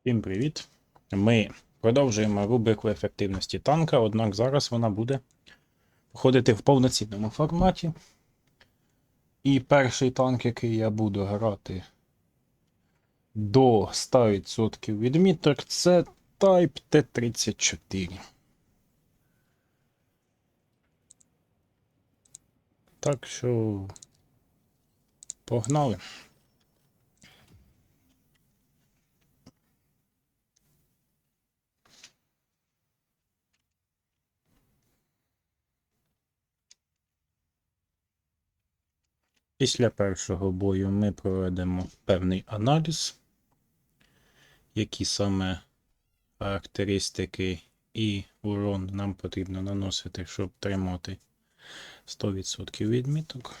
Всім привіт! Ми продовжуємо рубрику ефективності танка, однак зараз вона буде входити в повноцінному форматі. І перший танк, який я буду грати до 100% відміток, це Type T34. Так що погнали. Після першого бою ми проведемо певний аналіз, які саме характеристики і урон нам потрібно наносити, щоб тримати 100% відміток.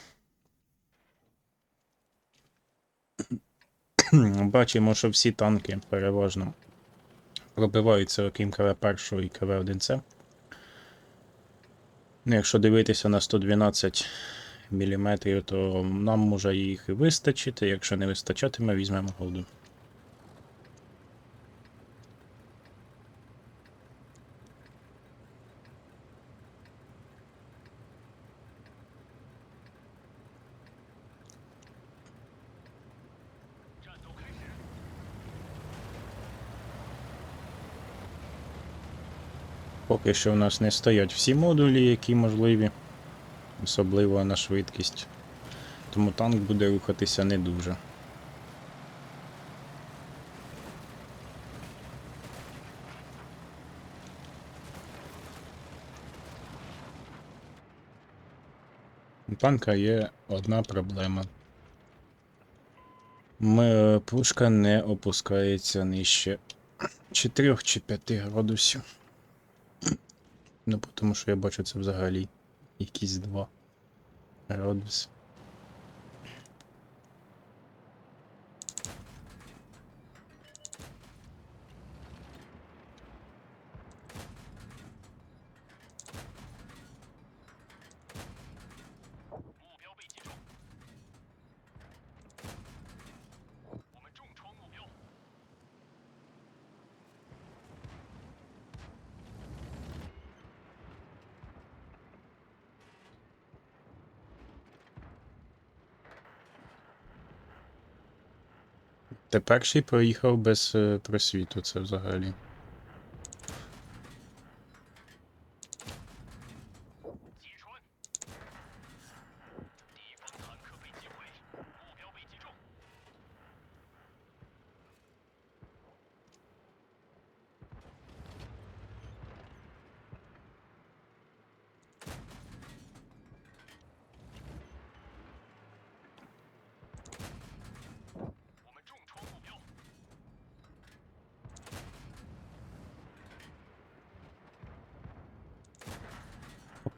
Бачимо, що всі танки переважно пробиваються, окрім КВ-1 і КВ-1С. Ну, якщо дивитися на 112 мм, то нам може їх і вистачити. Якщо не вистачатиме, візьмемо голду. Поки що в нас не стоять всі модулі, які можливі, особливо на швидкість. Тому танк буде рухатися не дуже. У танка є одна проблема. Пушка не опускається нижче 4 чи 5 градусів. Ну, тому що я бачу це взагалі якісь два градуси. Ти перший проїхав без е, просвіту, це взагалі.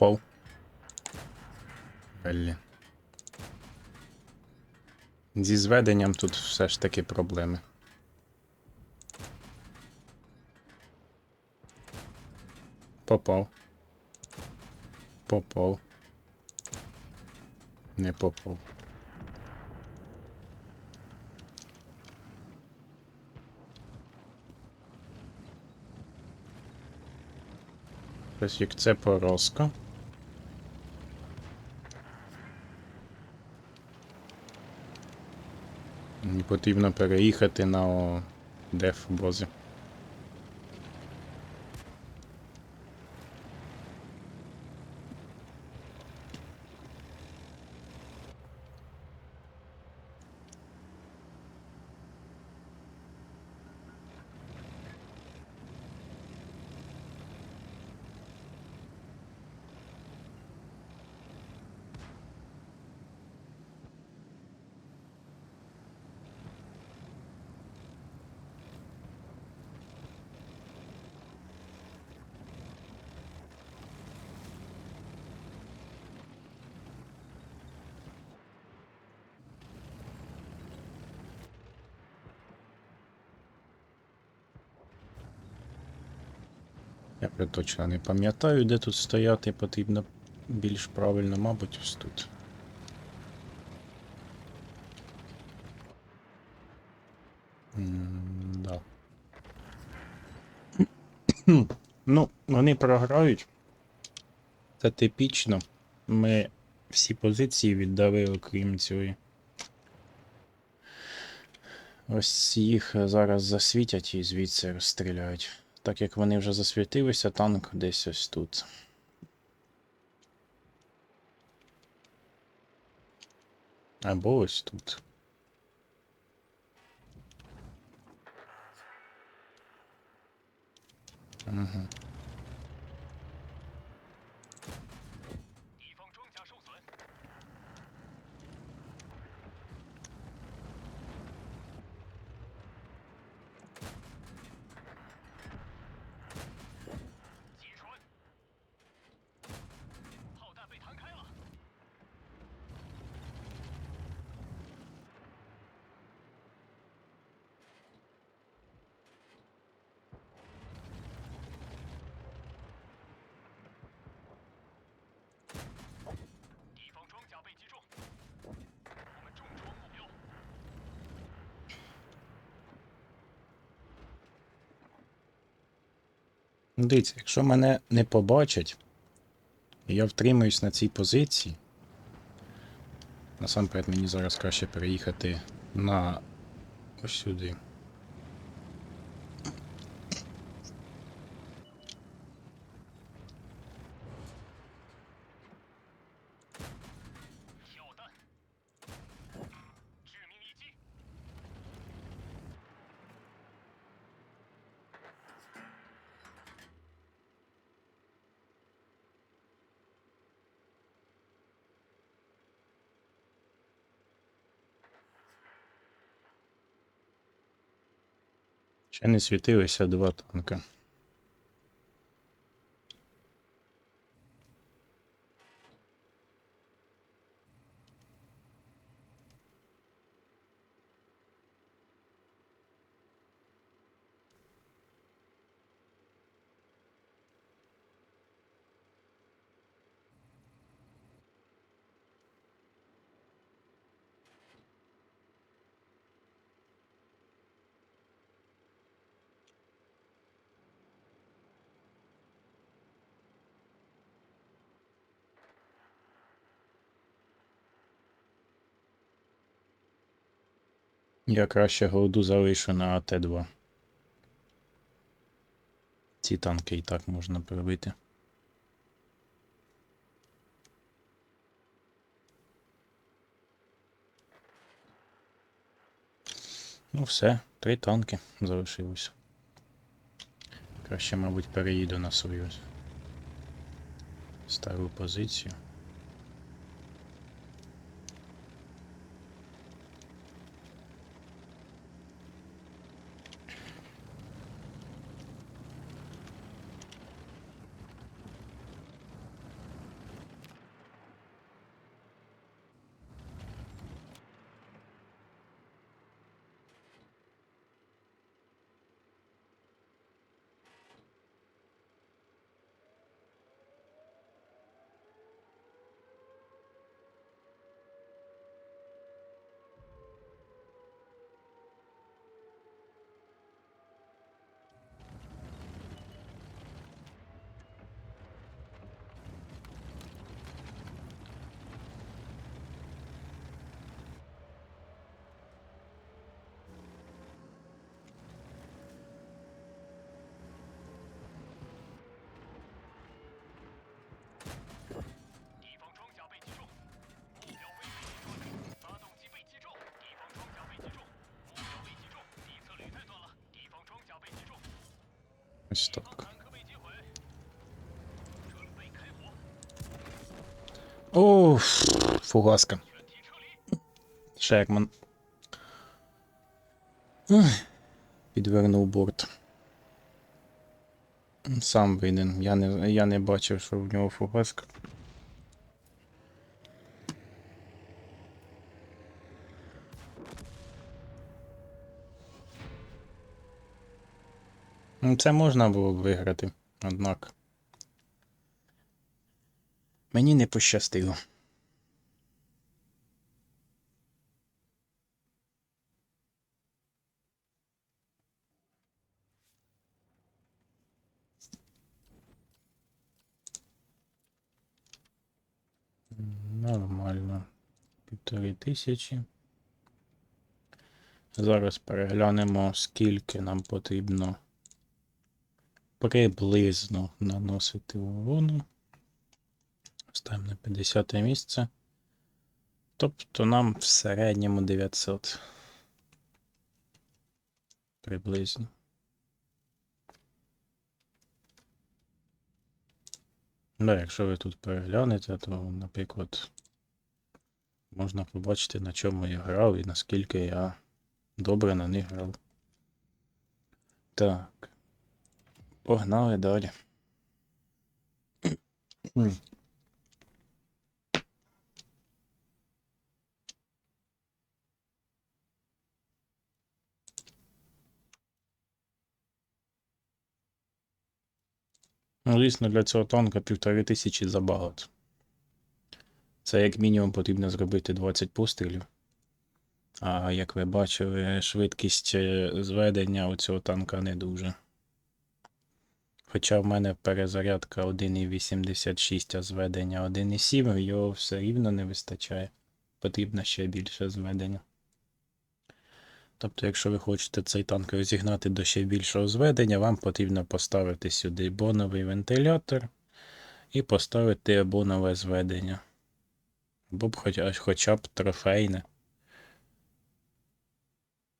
Попав. Блін. Зі зведенням тут все ж таки проблеми. Попав. Попав. Не попав. Ось як це поразка. Потрібно переїхати на деф бозі. Я вже точно не пам'ятаю, де тут стояти потрібно більш правильно, мабуть, ось тут. Да. Ну, вони програють. Це типічно. Ми всі позиції віддали, окрім цієї. Ось їх зараз засвітять і звідси розстріляють. Так як вони вже засвітилися, танк десь ось тут. Або ось тут. Угу. Дивіться, якщо мене не побачать, і я втримаюсь на цій позиції. Насамперед мені зараз краще переїхати на ось сюди. Ще не світилися два танка. Я краще голоду залишу на АТ-2. Ці танки і так можна пробити. Ну все, три танки залишилось. Краще, мабуть, переїду на свою стару позицію. Ось так. О, фугаска. Шекман. Підвернув борт. Сам винен. Я не я не бачив, що в нього фугаска. Це можна було б виграти, однак. Мені не пощастило. Нормально. Півтори тисячі. Зараз переглянемо, скільки нам потрібно приблизно наносити урону. Ставимо на 50 місце. Тобто нам в середньому 900. Приблизно. Да, якщо ви тут переглянете, то, наприклад, можна побачити, на чому я грав і наскільки я добре на них грав. Так. Погнали далі. Ну, звісно, для цього танка півтори тисячі забагато. Це як мінімум потрібно зробити 20 пострілів. А як ви бачили, швидкість е, зведення у цього танка не дуже. Хоча в мене перезарядка 1,86, а зведення 1,7, його все рівно не вистачає. Потрібно ще більше зведення. Тобто, якщо ви хочете цей танк розігнати до ще більшого зведення, вам потрібно поставити сюди боновий вентилятор і поставити бонове зведення. Або б хоча, хоча б трофейне.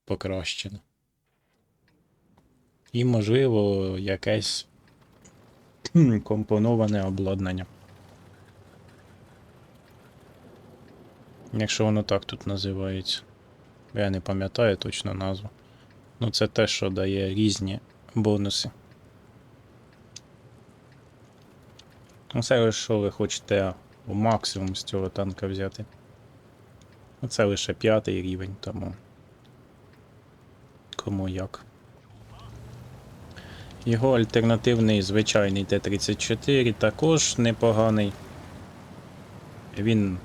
Покращене. І, можливо, якесь компоноване обладнання. Якщо воно так тут називається. Я не пам'ятаю точно назву. Ну, це те, що дає різні бонуси. Ну, це що ви хочете максимум з цього танка взяти. Ну, Це лише п'ятий рівень, тому. Кому як. Його альтернативний звичайний Т-34 також непоганий. Він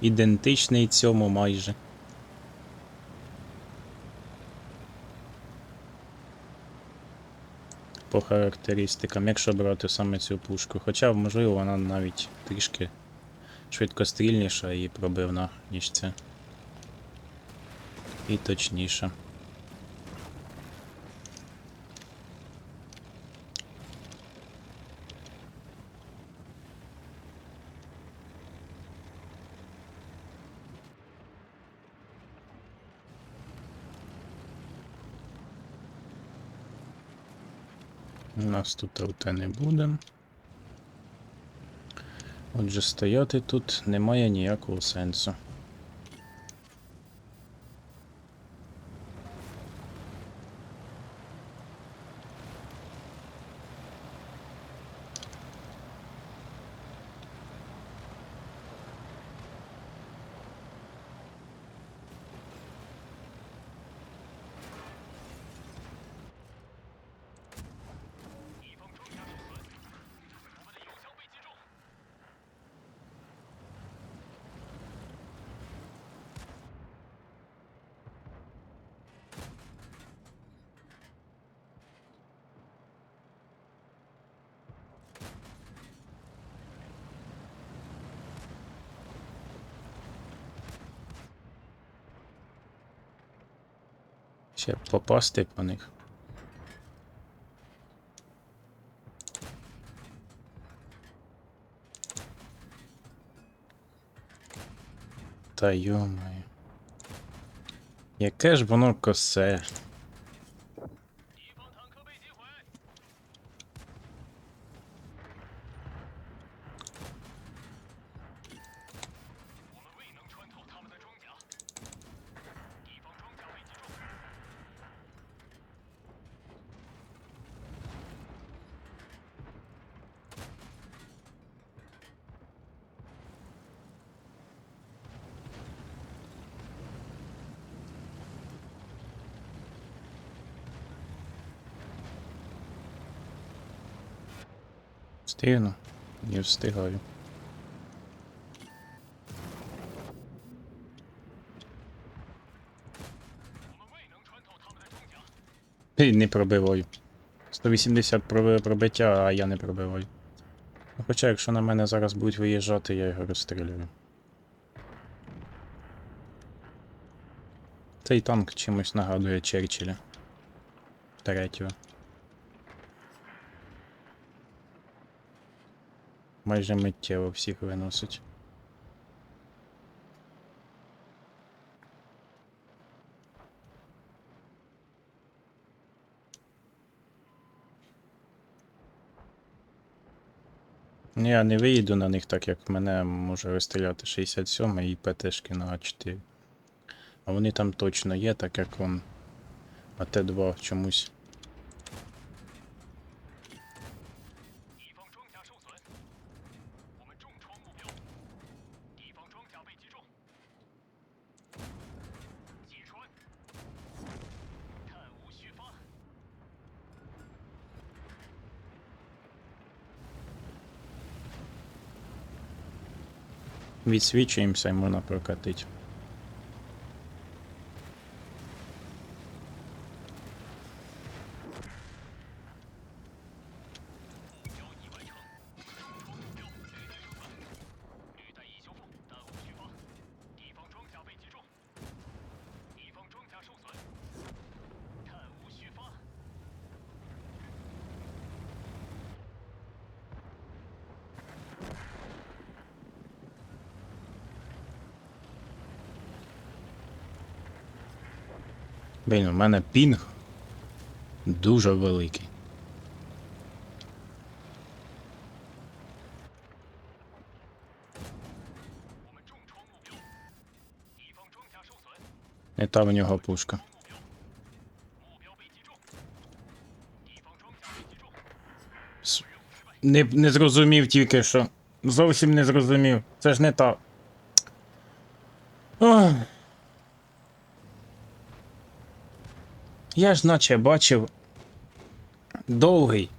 ідентичний цьому майже. По характеристикам, якщо брати саме цю пушку. Хоча, можливо, вона навіть трішки швидкострільніша і пробивна, ніж це. І точніша. У нас тут ЛТ не буде. Отже, стояти тут немає ніякого сенсу. Ще попасти по них. Та йомаю. Яке ж воно косе. Встигну? Не встигаю. Ти не пробиваю. 180 пробиття, а я не пробиваю. Ну, Хоча, якщо на мене зараз будуть виїжджати, я його розстрілюю. Цей танк чимось нагадує Черчилля. Третього. Майже миттєво всіх виносить. Я не виїду на них, так як мене може розстріляти 67 і ПТшки на А4. А вони там точно є, так як он на Т2 чомусь. Відсвічуємося і можна прокатити. Блін, у мене пінг дуже великий. Не та в нього пушка. Не, не зрозумів тільки що. Зовсім не зрозумів. Це ж не та. Ох. Я ж наче бачив довгий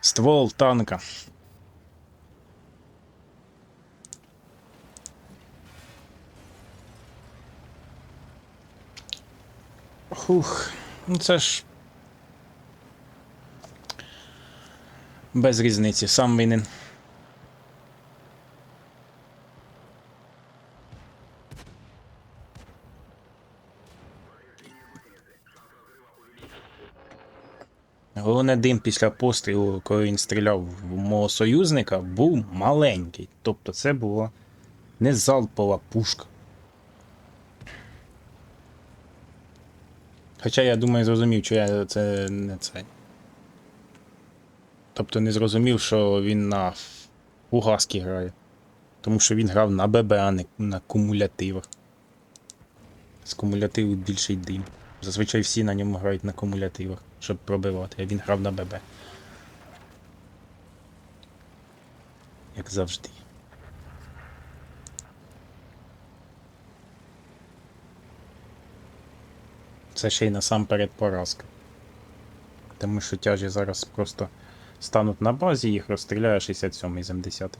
ствол танка. Хух, ну це ж. Без різниці, сам винен. Головне дим після пострілу, коли він стріляв в мого союзника, був маленький. Тобто це була не залпова пушка. Хоча я думаю, зрозумів, що я це не це. Тобто не зрозумів, що він на угаски грає. Тому що він грав на ББ, а не на кумулятивах. З кумулятиву більший дим. Зазвичай всі на ньому грають на кумулятивах, щоб пробивати, він грав на ББ. Як завжди. Це ще й насамперед поразка. Тому що тяжі зараз просто стануть на базі, їх розстріляє 67-й з М10.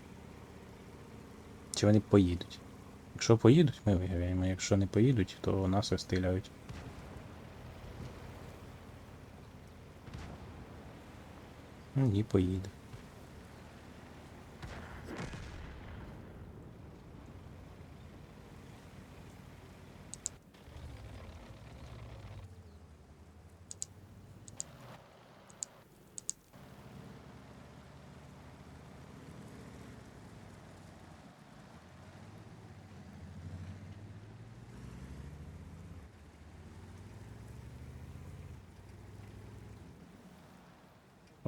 Чи вони поїдуть? Якщо поїдуть, ми виграємо. Якщо не поїдуть, то нас розстріляють. Ну, і поїде.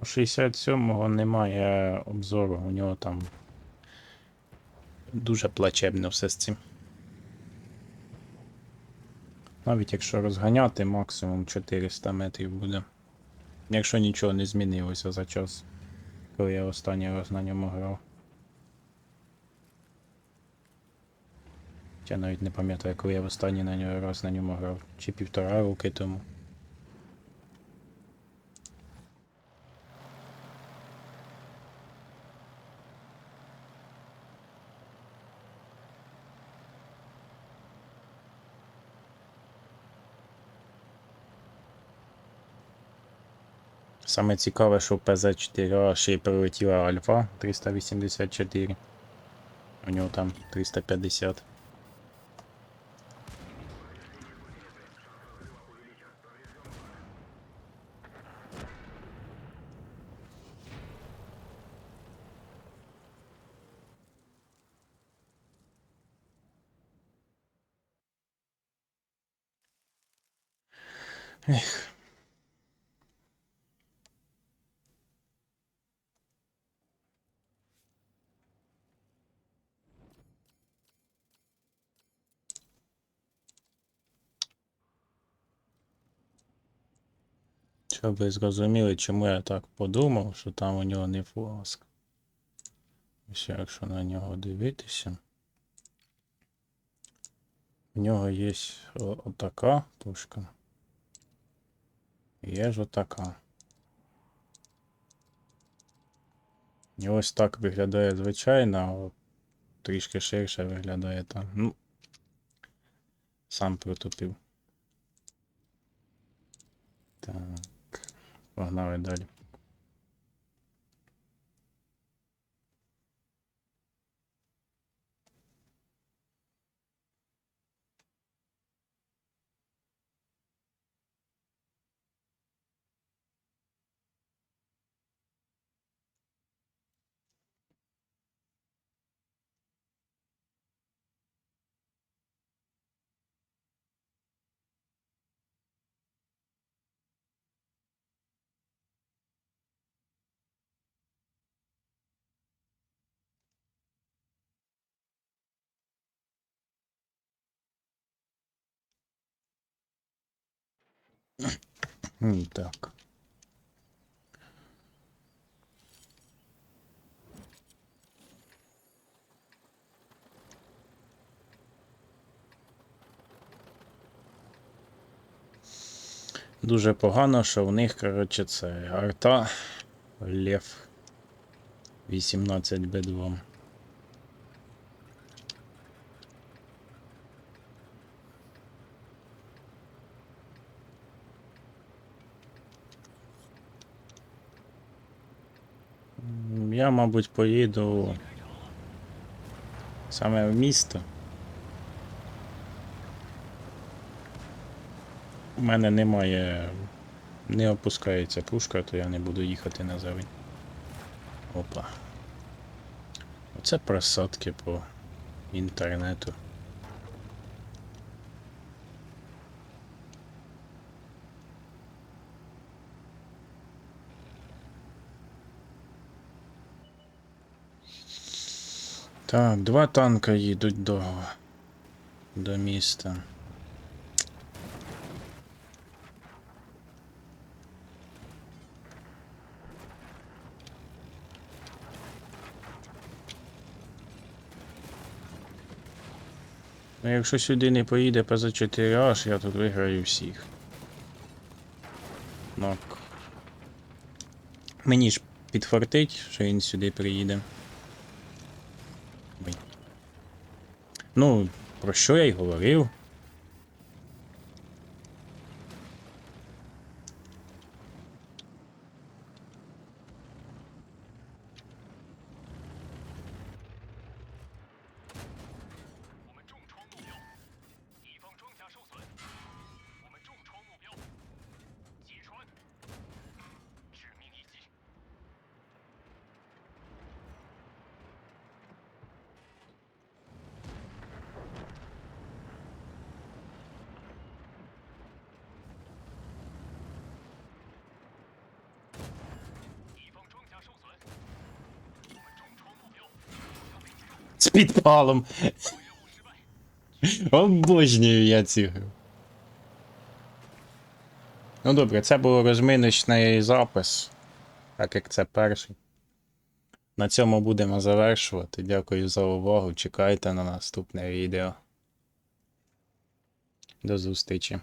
67-го немає обзору, у нього там дуже плачебно все з цим. Навіть якщо розганяти, максимум 400 метрів буде. Якщо нічого не змінилося за час, коли я останній раз на ньому грав. Я навіть не пам'ятаю, коли я останній на нього раз на ньому грав, чи півтора роки тому. Саме цікаве, що ПЗ-4А ще й прилетіла Альфа 384. У нього там 350. Щоб ви зрозуміли, чому я так подумав, що там у нього не фласк. Ось якщо на нього дивитися. У нього є отака пушка. Є ж отака. І ось так виглядає звичайна, а трішки ширше виглядає там. Ну, сам протупив. Так. Погнали далі. Так. Дуже погано, що в них, коротше, це арта Лев 18Б2. М, Я, мабуть, поїду саме в місто. У мене немає. Не опускається пушка, то я не буду їхати на завинь. Опа. Оце просадки по інтернету. Так, два танка їдуть до, до міста. Ну, якщо сюди не поїде ПЗ-4H, я тут виграю всіх. Ну. Мені ж підфартить, що він сюди приїде. Ну, про що я й говорив? З підпалом. Обожнюю я цю. Ну добре, це було розминочний запис, так як це перший. На цьому будемо завершувати. Дякую за увагу. Чекайте на наступне відео. До зустрічі.